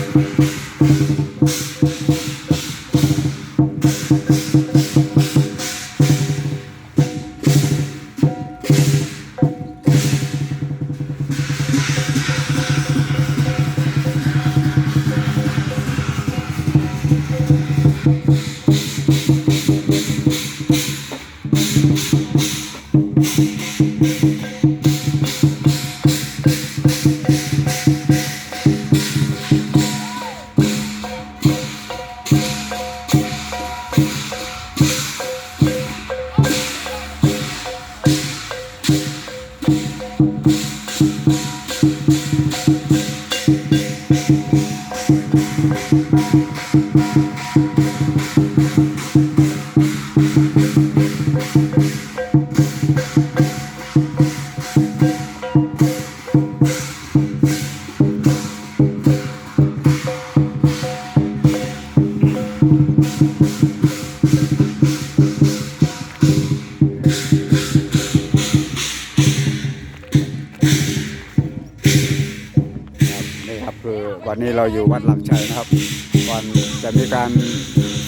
Música ครับคือวันนี้เราอยู่วัดหลักชัยนะครับก่อนจะมีการ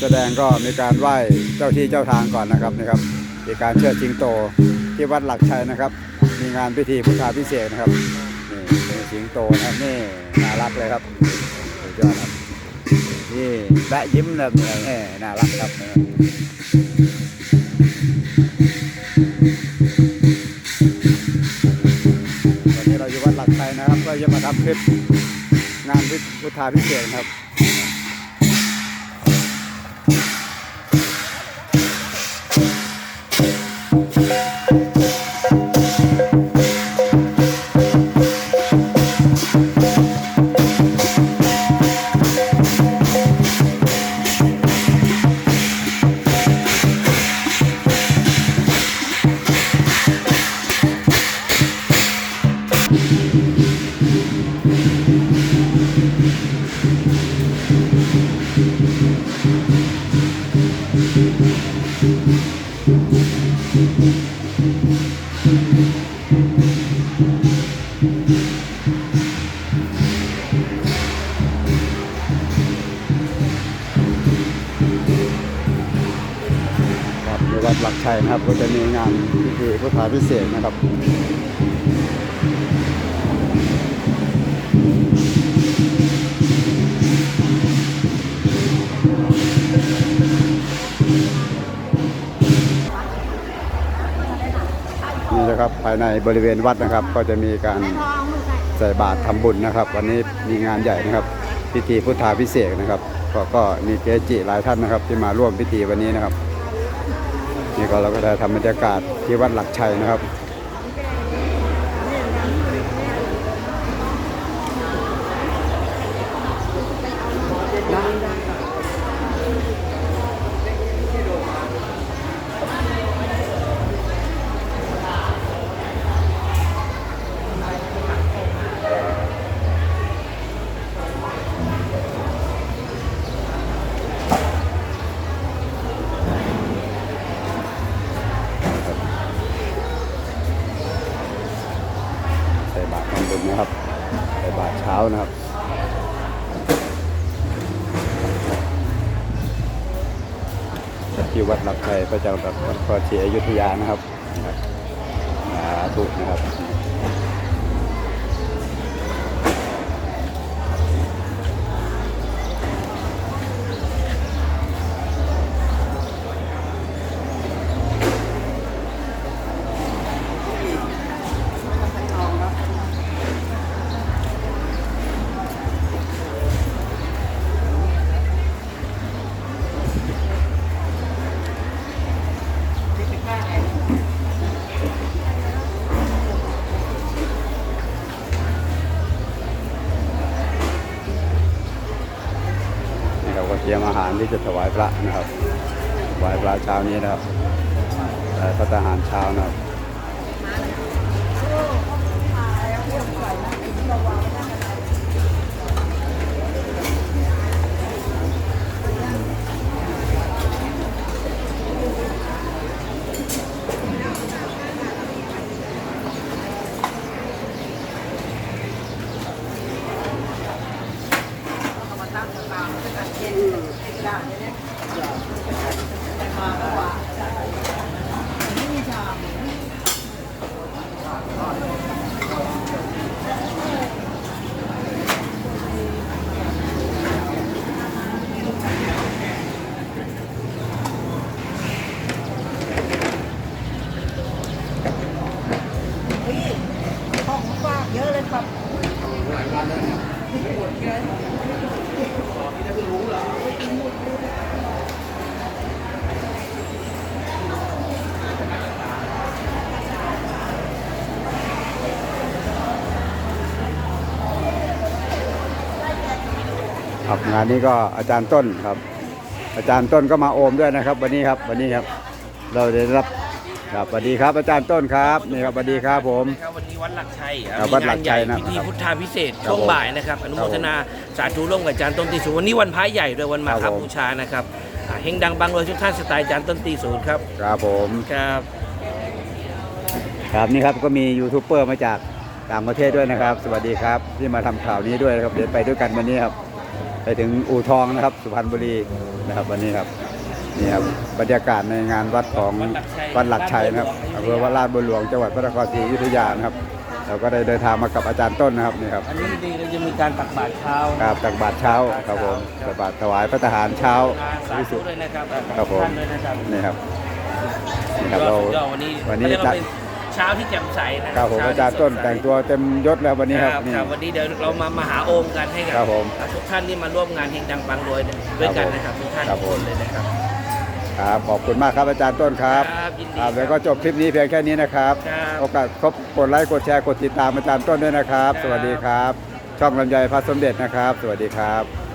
แสดงก็มีการไหว้เจ้าที่เจ้าทางก่อนนะครับนี่ครับมีการเชิดจิงโตที่วัดหลักชัยนะครับ มีงานพิธีพุทธาพิเศษนะครับนี่เป็นสิงโตนะครับนี่น่ารักเลยครับสุดยอดครับนี่แบะยิ้มแบบนี้น่ารักครับวันนี้เราอยู่วัดหลักชัยนะครับ ก็จะมาทำคลิป งานพุทธาพิเศษครับครับ นะครับ ก็จะมีงานพิธีพุทธาพิเศษนะครับนี่นะครับภายในบริเวณวัดนะครับ ก็จะมีการใส่บาตรทำบุญนะครับ วันนี้มีงานใหญ่นะครับ พิธีพุทธาพิเศษนะครับ ก็ก็มีเกจิหลายท่านนะครับ ที่มาร่วมพิธีวันนี้นะครับ นี่ก็เราก็ได้ทำบรรยากาศที่วัดหลักชัยนะครับ ใส่บาตรทำบุญ นะครับใส่บาทเช้านะครับที่วัดหลักชัยพระเจ้าตักวัดพระศรีอยุธยานะครับนะครับสาธุนะครับ อาหารที่จะถวายพระนะครับถวายพระเช้านี้นะครับเอ่พระทหารเช้านะครับ ครับงานนี้ก็อาจารย์ต้นครับ อาจารย์ต้นก็มาโอมด้วยนะครับ วันนี้ครับวันนี้ครับ เราได้รับครับสวัสดีครับอาจารย์ต้นครับนี่ครับสวัสดีครับผม ครับวันนี้วัดหลักชัยครับวัดหลักชัยนะมีงานใหญ่พิธีพุทธาพิเศษกครับช่วงผมบ่ายนะครับอนุโมทนาสาธุร่วมกับอาจารย์ต้นตีศูนย์วันนี้วันพระใหญ่ด้วยวันมาคครัรับบผมบูชานะครับอ่าเฮงดังบังรวยทุกท่านสไตล์อาจารย์ต้นตีศูนย์ครับครับผมครับ ครับนี่ครับก็มียูทูบเบอร์มาจากต่างประเทศด้วยนะครับ สวัสดีครับที่มาทำข่าวนี้ด้วยนะครับเดี๋ยวไปด้วยกันวันนี้ครับ ไปถึงอู่ทองนะครับ สุพรรณบุรีนะครับ วันนี้ครับนี่ครับบรรยากาศในงานวัดของวัดหลักชัยนะครับอำเภอวัดลาดบัวหลวงจังหวัดพระนครศรีอยุธยานะครับเราก็ได้เดินทางมากับอาจารย์ต้นนะครับนี่ครับอันนี้ดีเราจะมีการตักบาตรเช้าครับตักบาตรเช้าครับผมตักบาตรถวายพระทหารเช้าสาวิธุสุทธิ์ด้วยนะครับครับผมท่านด้วยนะครับนี่ครับนี่ครับเราสุดยอดวันนี้วันนี้ เรียกว่าเป็นเช้าที่แจ่มใสนะครับผมเช้อาจารย์ต้นที่สดใสแต่งตัวเต็มยศแล้ววันนี้คครัรับบนี่ ครับวันนี้เดี๋ยวเรามามาหาโอมกันให้กัครับผมทุกท่านที่มาร่วมงานเฮงดังบังรวยด้วยกันนะครับทุกท่านครัทุบกผม คนเลยนะครับ ครับขอบคุณมากครับอาจารย์ต้นครับครับยินดีครับแล้วก็จบคลิปนี้เพียงแค่นี้นะครับครับ โอกาสครบกดไลค์กดแชร์กดติดตามอาจารย์ต้นด้วยนะครับครับสวัสดีครับ ช่องลำไยพระสมเด็จนะครับ สวัสดีครับ